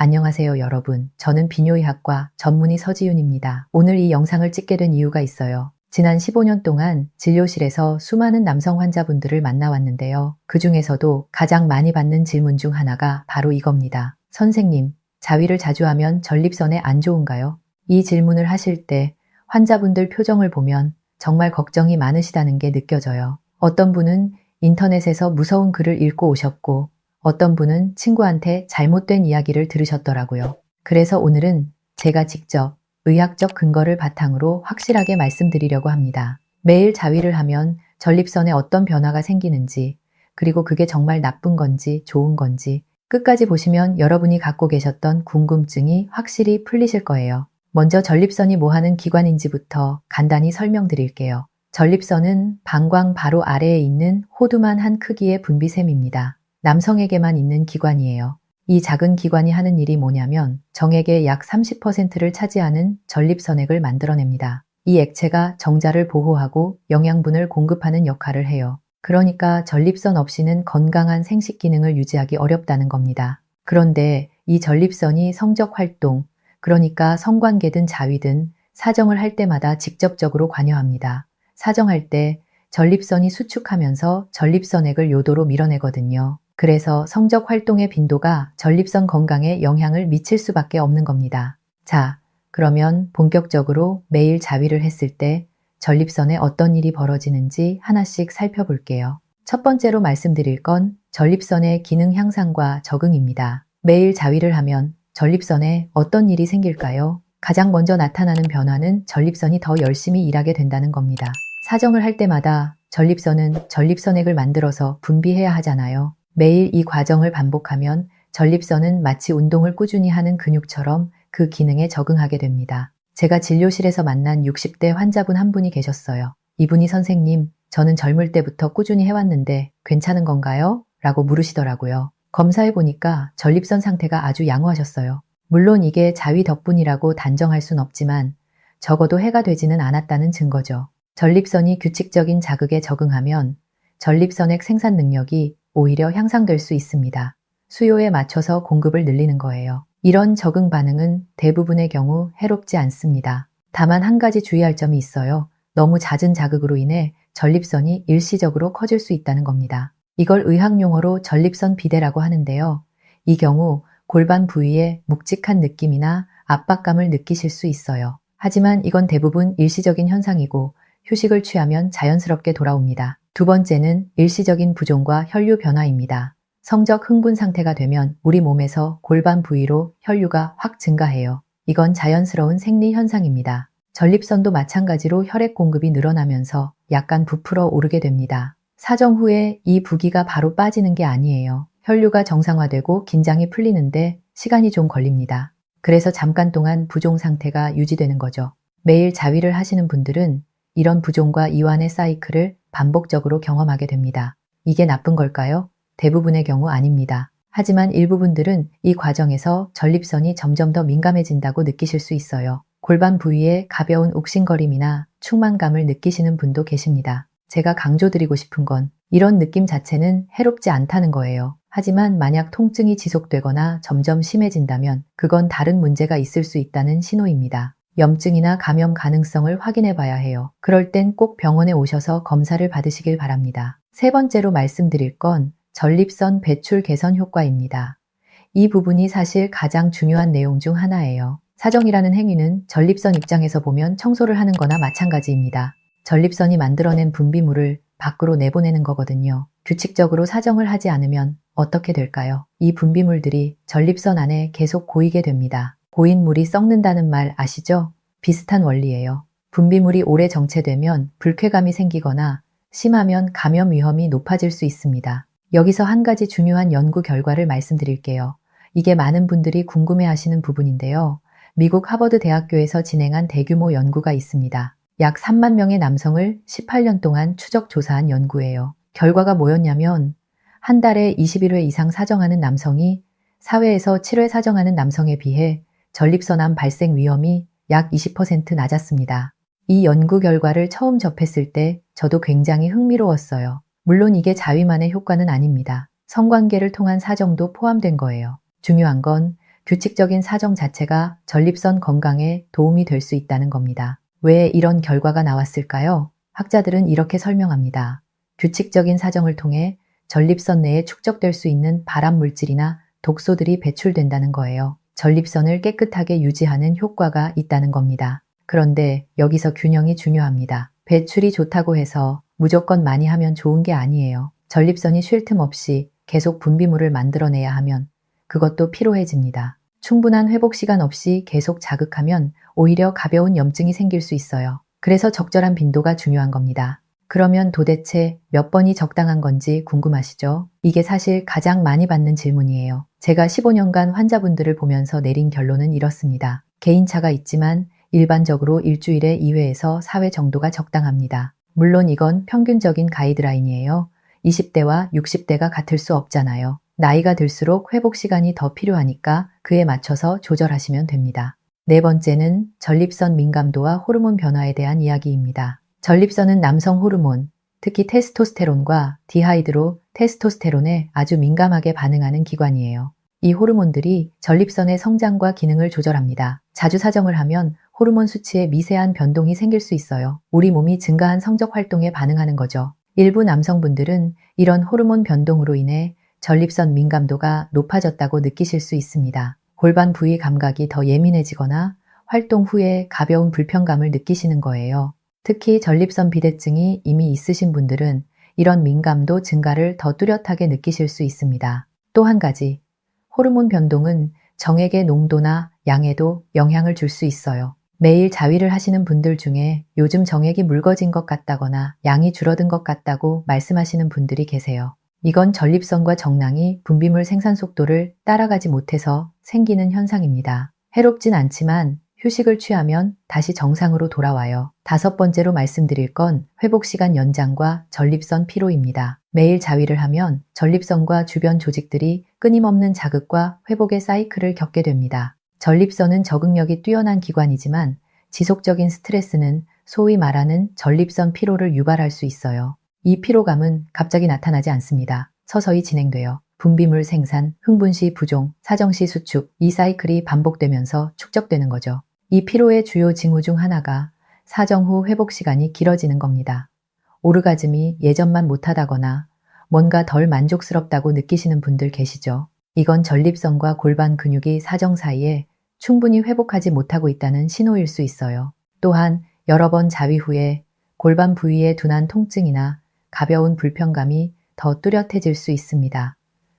안녕하세요 여러분. 저는 비뇨의학과 전문의 서지윤입니다. 오늘 이 영상을 찍게 된 이유가 있어요. 지난 15년 동안 진료실에서 수많은 남성 환자분들을 만나왔는데요. 그 중에서도 가장 많이 받는 질문 중 하나가 바로 이겁니다. 선생님, 자위를 자주 하면 전립선에 안 좋은가요? 이 질문을 하실 때 환자분들 표정을 보면 정말 걱정이 많으시다는 게 느껴져요. 어떤 분은 인터넷에서 무서운 글을 읽고 오셨고 어떤 분은 친구한테 잘못된 이야기를 들으셨더라고요. 그래서 오늘은 제가 직접 의학적 근거를 바탕으로 확실하게 말씀드리려고 합니다. 매일 자위를 하면 전립선에 어떤 변화가 생기는지, 그리고 그게 정말 나쁜 건지 좋은 건지 끝까지 보시면 여러분이 갖고 계셨던 궁금증이 확실히 풀리실 거예요. 먼저 전립선이 뭐 하는 기관인지부터 간단히 설명드릴게요. 전립선은 방광 바로 아래에 있는 호두만 한 크기의 분비샘입니다. 남성에게만 있는 기관이에요. 이 작은 기관이 하는 일이 뭐냐면 정액의 약 30%를 차지하는 전립선액을 만들어냅니다. 이 액체가 정자를 보호하고 영양분을 공급하는 역할을 해요. 그러니까 전립선 없이는 건강한 생식 기능을 유지하기 어렵다는 겁니다. 그런데 이 전립선이 성적 활동, 그러니까 성관계든 자위든 사정을 할 때마다 직접적으로 관여합니다. 사정할 때 전립선이 수축하면서 전립선액을 요도로 밀어내거든요. 그래서 성적 활동의 빈도가 전립선 건강에 영향을 미칠 수밖에 없는 겁니다. 자, 그러면 본격적으로 매일 자위를 했을 때 전립선에 어떤 일이 벌어지는지 하나씩 살펴볼게요. 첫 번째로 말씀드릴 건 전립선의 기능 향상과 적응입니다. 매일 자위를 하면 전립선에 어떤 일이 생길까요? 가장 먼저 나타나는 변화는 전립선이 더 열심히 일하게 된다는 겁니다. 사정을 할 때마다 전립선은 전립선액을 만들어서 분비해야 하잖아요. 매일 이 과정을 반복하면 전립선은 마치 운동을 꾸준히 하는 근육처럼 그 기능에 적응하게 됩니다. 제가 진료실에서 만난 60대 환자분 한 분이 계셨어요. 이분이 선생님, 저는 젊을 때부터 꾸준히 해왔는데 괜찮은 건가요? 라고 물으시더라고요. 검사해 보니까 전립선 상태가 아주 양호하셨어요. 물론 이게 자위 덕분이라고 단정할 순 없지만 적어도 해가 되지는 않았다는 증거죠. 전립선이 규칙적인 자극에 적응하면 전립선액 생산 능력이 오히려 향상될 수 있습니다. 수요에 맞춰서 공급을 늘리는 거예요. 이런 적응 반응은 대부분의 경우 해롭지 않습니다. 다만 한 가지 주의할 점이 있어요. 너무 잦은 자극으로 인해 전립선이 일시적으로 커질 수 있다는 겁니다. 이걸 의학 용어로 전립선 비대라고 하는데요. 이 경우 골반 부위에 묵직한 느낌이나 압박감을 느끼실 수 있어요. 하지만 이건 대부분 일시적인 현상이고 휴식을 취하면 자연스럽게 돌아옵니다. 두 번째는 일시적인 부종과 혈류 변화입니다. 성적 흥분 상태가 되면 우리 몸에서 골반 부위로 혈류가 확 증가해요. 이건 자연스러운 생리 현상입니다. 전립선도 마찬가지로 혈액 공급이 늘어나면서 약간 부풀어 오르게 됩니다. 사정 후에 이 부기가 바로 빠지는 게 아니에요. 혈류가 정상화되고 긴장이 풀리는데 시간이 좀 걸립니다. 그래서 잠깐 동안 부종 상태가 유지되는 거죠. 매일 자위를 하시는 분들은 이런 부종과 이완의 사이클을 반복적으로 경험하게 됩니다. 이게 나쁜 걸까요? 대부분의 경우 아닙니다. 하지만 일부분들은 이 과정에서 전립선이 점점 더 민감해진다고 느끼실 수 있어요. 골반 부위에 가벼운 욱신거림이나 충만감을 느끼시는 분도 계십니다. 제가 강조드리고 싶은 건 이런 느낌 자체는 해롭지 않다는 거예요. 하지만 만약 통증이 지속되거나 점점 심해진다면 그건 다른 문제가 있을 수 있다는 신호입니다. 염증이나 감염 가능성을 확인해 봐야 해요. 그럴 땐 꼭 병원에 오셔서 검사를 받으시길 바랍니다. 세 번째로 말씀드릴 건 전립선 배출 개선 효과입니다. 이 부분이 사실 가장 중요한 내용 중 하나예요. 사정이라는 행위는 전립선 입장에서 보면 청소를 하는 거나 마찬가지입니다. 전립선이 만들어낸 분비물을 밖으로 내보내는 거거든요. 규칙적으로 사정을 하지 않으면 어떻게 될까요? 이 분비물들이 전립선 안에 계속 고이게 됩니다. 고인 물이 썩는다는 말 아시죠? 비슷한 원리예요. 분비물이 오래 정체되면 불쾌감이 생기거나 심하면 감염 위험이 높아질 수 있습니다. 여기서 한 가지 중요한 연구 결과를 말씀드릴게요. 이게 많은 분들이 궁금해 하시는 부분인데요. 미국 하버드 대학교에서 진행한 대규모 연구가 있습니다. 약 3만 명의 남성을 18년 동안 추적 조사한 연구예요. 결과가 뭐였냐면 한 달에 21회 이상 사정하는 남성이 사회에서 7회 사정하는 남성에 비해 전립선암 발생 위험이 약 20% 낮았습니다. 이 연구 결과를 처음 접했을 때 저도 굉장히 흥미로웠어요. 물론 이게 자위만의 효과는 아닙니다. 성관계를 통한 사정도 포함된 거예요. 중요한 건 규칙적인 사정 자체가 전립선 건강에 도움이 될 수 있다는 겁니다. 왜 이런 결과가 나왔을까요? 학자들은 이렇게 설명합니다. 규칙적인 사정을 통해 전립선 내에 축적될 수 있는 발암 물질이나 독소들이 배출된다는 거예요. 전립선을 깨끗하게 유지하는 효과가 있다는 겁니다. 그런데 여기서 균형이 중요합니다. 배출이 좋다고 해서 무조건 많이 하면 좋은 게 아니에요. 전립선이 쉴 틈 없이 계속 분비물을 만들어내야 하면 그것도 피로해집니다. 충분한 회복 시간 없이 계속 자극하면 오히려 가벼운 염증이 생길 수 있어요. 그래서 적절한 빈도가 중요한 겁니다. 그러면 도대체 몇 번이 적당한 건지 궁금하시죠? 이게 사실 가장 많이 받는 질문이에요. 제가 15년간 환자분들을 보면서 내린 결론은 이렇습니다. 개인차가 있지만 일반적으로 일주일에 2회에서 4회 정도가 적당합니다. 물론 이건 평균적인 가이드라인이에요. 20대와 60대가 같을 수 없잖아요. 나이가 들수록 회복 시간이 더 필요하니까 그에 맞춰서 조절하시면 됩니다. 네 번째는 전립선 민감도와 호르몬 변화에 대한 이야기입니다. 전립선은 남성 호르몬, 특히 테스토스테론과 디하이드로 테스토스테론에 아주 민감하게 반응하는 기관이에요. 이 호르몬들이 전립선의 성장과 기능을 조절합니다. 자주 사정을 하면 호르몬 수치에 미세한 변동이 생길 수 있어요. 우리 몸이 증가한 성적 활동에 반응하는 거죠. 일부 남성분들은 이런 호르몬 변동으로 인해 전립선 민감도가 높아졌다고 느끼실 수 있습니다. 골반 부위 감각이 더 예민해지거나 활동 후에 가벼운 불편감을 느끼시는 거예요. 특히 전립선 비대증이 이미 있으신 분들은 이런 민감도 증가를 더 뚜렷하게 느끼실 수 있습니다. 또 한 가지, 호르몬 변동은 정액의 농도나 양에도 영향을 줄 수 있어요. 매일 자위를 하시는 분들 중에 요즘 정액이 묽어진 것 같다거나 양이 줄어든 것 같다고 말씀하시는 분들이 계세요. 이건 전립선과 정낭이 분비물 생산 속도를 따라가지 못해서 생기는 현상입니다. 해롭진 않지만 휴식을 취하면 다시 정상으로 돌아와요. 다섯 번째로 말씀드릴 건 회복 시간 연장과 전립선 피로입니다. 매일 자위를 하면 전립선과 주변 조직들이 끊임없는 자극과 회복의 사이클을 겪게 됩니다. 전립선은 적응력이 뛰어난 기관이지만 지속적인 스트레스는 소위 말하는 전립선 피로를 유발할 수 있어요. 이 피로감은 갑자기 나타나지 않습니다. 서서히 진행되어 분비물 생산, 흥분 시 부종, 사정 시 수축, 이 사이클이 반복되면서 축적되는 거죠. 이 피로의 주요 징후 중 하나가 사정 후 회복 시간이 길어지는 겁니다. 오르가즘이 예전만 못하다거나 뭔가 덜 만족스럽다고 느끼시는 분들 계시죠? 이건 전립선과 골반 근육이 사정 사이에 충분히 회복하지 못하고 있다는 신호일 수 있어요. 또한 여러 번 자위 후에 골반 부위의 둔한 통증이나 가벼운 불편감이 더 뚜렷해질 수 있습니다.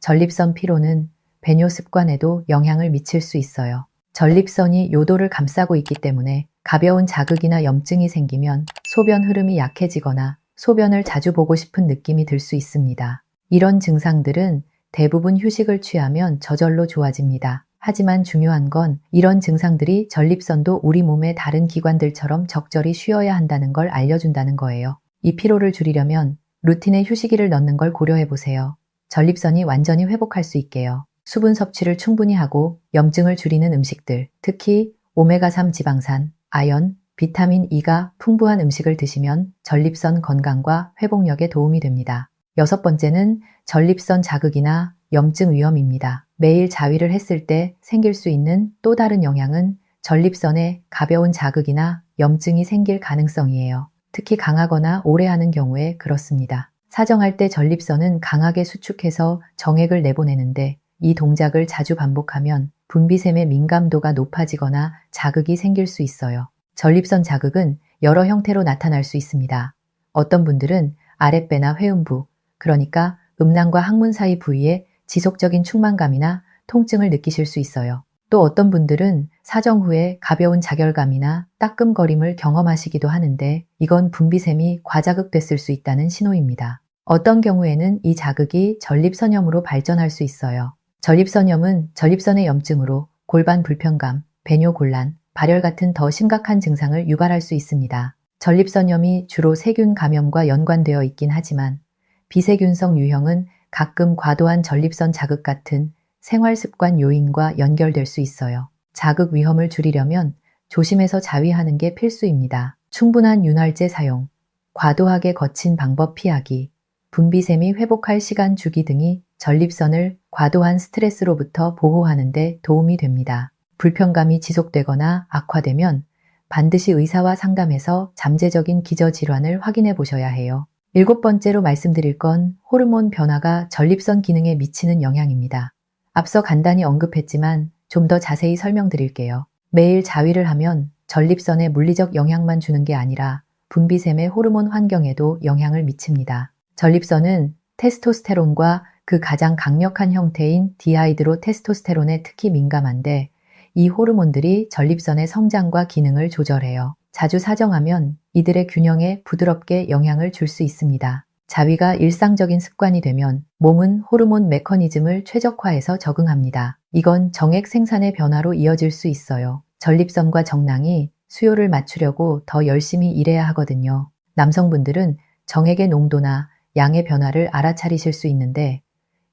전립선 피로는 배뇨 습관에도 영향을 미칠 수 있어요. 전립선이 요도를 감싸고 있기 때문에 가벼운 자극이나 염증이 생기면 소변 흐름이 약해지거나 소변을 자주 보고 싶은 느낌이 들 수 있습니다. 이런 증상들은 대부분 휴식을 취하면 저절로 좋아집니다. 하지만 중요한 건 이런 증상들이 전립선도 우리 몸의 다른 기관들처럼 적절히 쉬어야 한다는 걸 알려준다는 거예요. 이 피로를 줄이려면 루틴에 휴식일을 넣는 걸 고려해 보세요. 전립선이 완전히 회복할 수 있게요. 수분 섭취를 충분히 하고 염증을 줄이는 음식들, 특히 오메가3 지방산, 아연, 비타민 E가 풍부한 음식을 드시면 전립선 건강과 회복력에 도움이 됩니다. 여섯 번째는 전립선 자극이나 염증 위험입니다. 매일 자위를 했을 때 생길 수 있는 또 다른 영향은 전립선에 가벼운 자극이나 염증이 생길 가능성이에요. 특히 강하거나 오래 하는 경우에 그렇습니다. 사정할 때 전립선은 강하게 수축해서 정액을 내보내는데 이 동작을 자주 반복하면 분비샘의 민감도가 높아지거나 자극이 생길 수 있어요. 전립선 자극은 여러 형태로 나타날 수 있습니다. 어떤 분들은 아랫배나 회음부, 그러니까 음낭과 항문 사이 부위에 지속적인 충만감이나 통증을 느끼실 수 있어요. 또 어떤 분들은 사정 후에 가벼운 자결감이나 따끔거림을 경험하시기도 하는데 이건 분비샘이 과자극됐을 수 있다는 신호입니다. 어떤 경우에는 이 자극이 전립선염으로 발전할 수 있어요. 전립선염은 전립선의 염증으로 골반 불편감, 배뇨 곤란, 발열 같은 더 심각한 증상을 유발할 수 있습니다. 전립선염이 주로 세균 감염과 연관되어 있긴 하지만 비세균성 유형은 가끔 과도한 전립선 자극 같은 생활 습관 요인과 연결될 수 있어요. 자극 위험을 줄이려면 조심해서 자위하는 게 필수입니다. 충분한 윤활제 사용, 과도하게 거친 방법 피하기, 분비샘이 회복할 시간 주기 등이 전립선을 과도한 스트레스로부터 보호하는 데 도움이 됩니다. 불편감이 지속되거나 악화되면 반드시 의사와 상담해서 잠재적인 기저질환을 확인해 보셔야 해요. 일곱 번째로 말씀드릴 건 호르몬 변화가 전립선 기능에 미치는 영향입니다. 앞서 간단히 언급했지만 좀 더 자세히 설명드릴게요. 매일 자위를 하면 전립선에 물리적 영향만 주는 게 아니라 분비샘의 호르몬 환경에도 영향을 미칩니다. 전립선은 테스토스테론과 그 가장 강력한 형태인 디하이드로 테스토스테론에 특히 민감한데 이 호르몬들이 전립선의 성장과 기능을 조절해요. 자주 사정하면 이들의 균형에 부드럽게 영향을 줄 수 있습니다. 자위가 일상적인 습관이 되면 몸은 호르몬 메커니즘을 최적화해서 적응합니다. 이건 정액 생산의 변화로 이어질 수 있어요. 전립선과 정낭이 수요를 맞추려고 더 열심히 일해야 하거든요. 남성분들은 정액의 농도나 양의 변화를 알아차리실 수 있는데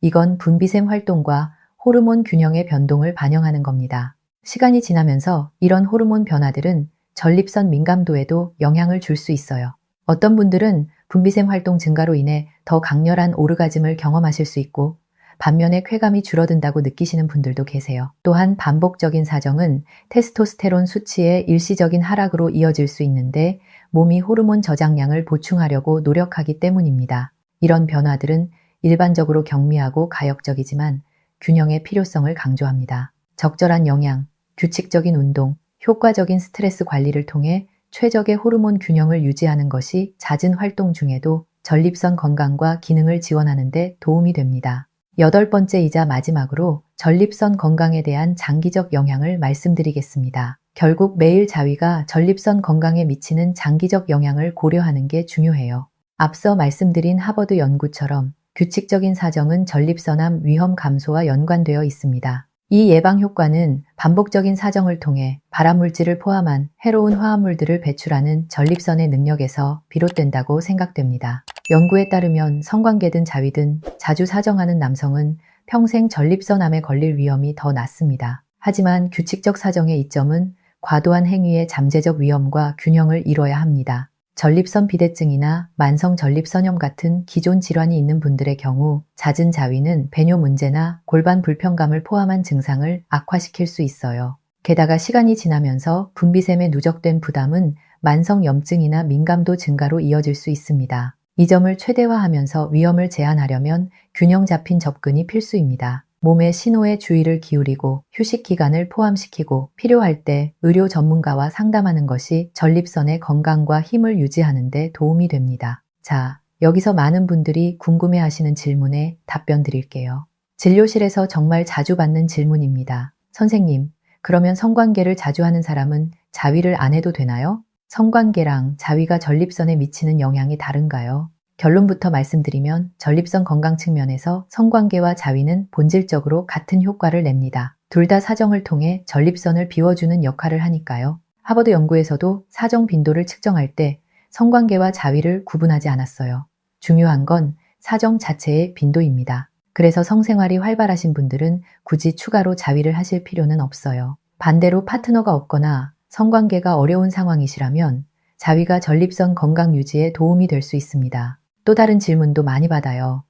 이건 분비샘 활동과 호르몬 균형의 변동을 반영하는 겁니다. 시간이 지나면서 이런 호르몬 변화들은 전립선 민감도에도 영향을 줄 수 있어요. 어떤 분들은 분비샘 활동 증가로 인해 더 강렬한 오르가즘을 경험하실 수 있고 반면에 쾌감이 줄어든다고 느끼시는 분들도 계세요. 또한 반복적인 사정은 테스토스테론 수치의 일시적인 하락으로 이어질 수 있는데 몸이 호르몬 저장량을 보충하려고 노력하기 때문입니다. 이런 변화들은 일반적으로 경미하고 가역적이지만 균형의 필요성을 강조합니다. 적절한 영양, 규칙적인 운동, 효과적인 스트레스 관리를 통해 최적의 호르몬 균형을 유지하는 것이 잦은 활동 중에도 전립선 건강과 기능을 지원하는 데 도움이 됩니다. 여덟 번째이자 마지막으로 전립선 건강에 대한 장기적 영향을 말씀드리겠습니다. 결국 매일 자위가 전립선 건강에 미치는 장기적 영향을 고려하는 게 중요해요. 앞서 말씀드린 하버드 연구처럼 규칙적인 사정은 전립선암 위험 감소와 연관되어 있습니다. 이 예방 효과는 반복적인 사정을 통해 발암물질을 포함한 해로운 화합물들을 배출하는 전립선의 능력에서 비롯된다고 생각됩니다. 연구에 따르면 성관계든 자위든 자주 사정하는 남성은 평생 전립선암에 걸릴 위험이 더 낮습니다. 하지만 규칙적 사정의 이점은 과도한 행위의 잠재적 위험과 균형을 이뤄야 합니다. 전립선 비대증이나 만성 전립선염 같은 기존 질환이 있는 분들의 경우 잦은 자위는 배뇨 문제나 골반 불편감을 포함한 증상을 악화시킬 수 있어요. 게다가 시간이 지나면서 분비샘에 누적된 부담은 만성 염증이나 민감도 증가로 이어질 수 있습니다. 이 점을 최대화하면서 위험을 제한하려면 균형 잡힌 접근이 필수입니다. 몸의 신호에 주의를 기울이고 휴식 기간을 포함시키고 필요할 때 의료 전문가와 상담하는 것이 전립선의 건강과 힘을 유지하는 데 도움이 됩니다. 자, 여기서 많은 분들이 궁금해 하시는 질문에 답변 드릴게요. 진료실에서 정말 자주 받는 질문입니다. 선생님, 그러면 성관계를 자주 하는 사람은 자위를 안 해도 되나요? 성관계랑 자위가 전립선에 미치는 영향이 다른가요? 결론부터 말씀드리면 전립선 건강 측면에서 성관계와 자위는 본질적으로 같은 효과를 냅니다. 둘 다 사정을 통해 전립선을 비워주는 역할을 하니까요. 하버드 연구에서도 사정 빈도를 측정할 때 성관계와 자위를 구분하지 않았어요. 중요한 건 사정 자체의 빈도입니다. 그래서 성생활이 활발하신 분들은 굳이 추가로 자위를 하실 필요는 없어요. 반대로 파트너가 없거나 성관계가 어려운 상황이시라면 자위가 전립선 건강 유지에 도움이 될 수 있습니다. 또 다른 질문도 많이 받아요.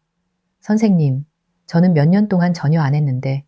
선생님, 저는 몇 년 동안 전혀 안 했는데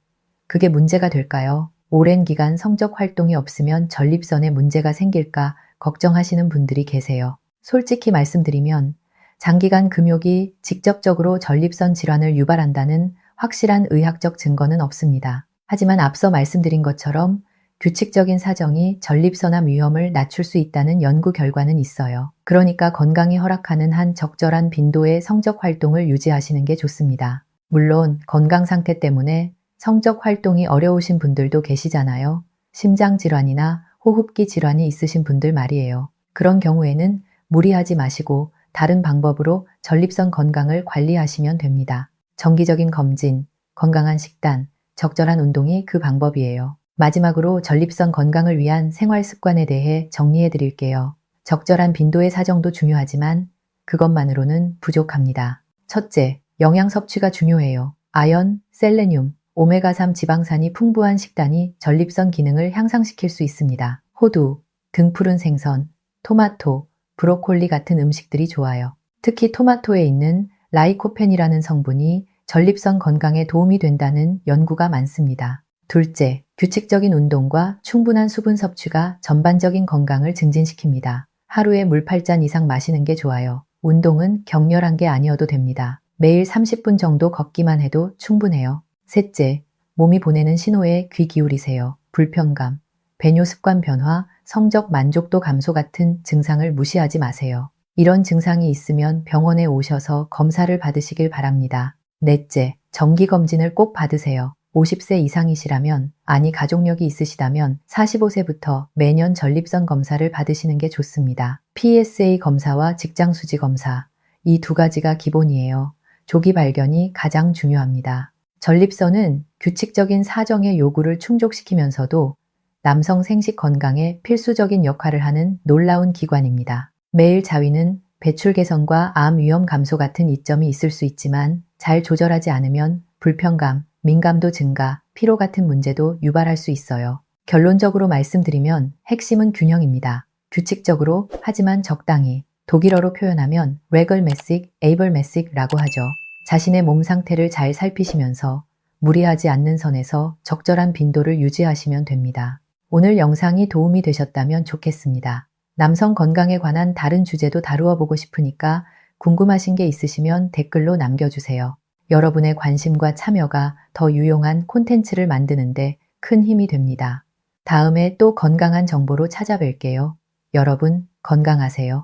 그게 문제가 될까요? 오랜 기간 성적 활동이 없으면 전립선에 문제가 생길까 걱정하시는 분들이 계세요. 솔직히 말씀드리면 장기간 금욕이 직접적으로 전립선 질환을 유발한다는 확실한 의학적 증거는 없습니다. 하지만 앞서 말씀드린 것처럼 규칙적인 사정이 전립선암 위험을 낮출 수 있다는 연구 결과는 있어요. 그러니까 건강이 허락하는 한 적절한 빈도의 성적 활동을 유지하시는 게 좋습니다. 물론 건강 상태 때문에 성적 활동이 어려우신 분들도 계시잖아요. 심장 질환이나 호흡기 질환이 있으신 분들 말이에요. 그런 경우에는 무리하지 마시고 다른 방법으로 전립선 건강을 관리하시면 됩니다. 정기적인 검진, 건강한 식단, 적절한 운동이 그 방법이에요. 마지막으로 전립선 건강을 위한 생활 습관에 대해 정리해 드릴게요. 적절한 빈도의 사정도 중요하지만 그것만으로는 부족합니다. 첫째, 영양 섭취가 중요해요. 아연, 셀레늄, 오메가3 지방산이 풍부한 식단이 전립선 기능을 향상시킬 수 있습니다. 호두, 등푸른 생선, 토마토, 브로콜리 같은 음식들이 좋아요. 특히 토마토에 있는 라이코펜이라는 성분이 전립선 건강에 도움이 된다는 연구가 많습니다. 둘째, 규칙적인 운동과 충분한 수분 섭취가 전반적인 건강을 증진시킵니다. 하루에 물 8잔 이상 마시는 게 좋아요. 운동은 격렬한 게 아니어도 됩니다. 매일 30분 정도 걷기만 해도 충분해요. 셋째, 몸이 보내는 신호에 귀 기울이세요. 불편감, 배뇨 습관 변화, 성적 만족도 감소 같은 증상을 무시하지 마세요. 이런 증상이 있으면 병원에 오셔서 검사를 받으시길 바랍니다. 넷째, 정기검진을 꼭 받으세요. 50세 이상이시라면, 아니 가족력이 있으시다면 45세부터 매년 전립선 검사를 받으시는 게 좋습니다. PSA 검사와 직장수지 검사, 이 두 가지가 기본이에요. 조기 발견이 가장 중요합니다. 전립선은 규칙적인 사정의 요구를 충족시키면서도 남성 생식 건강에 필수적인 역할을 하는 놀라운 기관입니다. 매일 자위는 배출 개선과 암 위험 감소 같은 이점이 있을 수 있지만 잘 조절하지 않으면 불편감, 민감도 증가, 피로 같은 문제도 유발할 수 있어요. 결론적으로 말씀드리면 핵심은 균형입니다. 규칙적으로 하지만 적당히 독일어로 표현하면 레걸메식, 에이벌메식라고 하죠. 자신의 몸 상태를 잘 살피시면서 무리하지 않는 선에서 적절한 빈도를 유지하시면 됩니다. 오늘 영상이 도움이 되셨다면 좋겠습니다. 남성 건강에 관한 다른 주제도 다루어 보고 싶으니까 궁금하신 게 있으시면 댓글로 남겨주세요. 여러분의 관심과 참여가 더 유용한 콘텐츠를 만드는데 큰 힘이 됩니다. 다음에 또 건강한 정보로 찾아뵐게요. 여러분 건강하세요.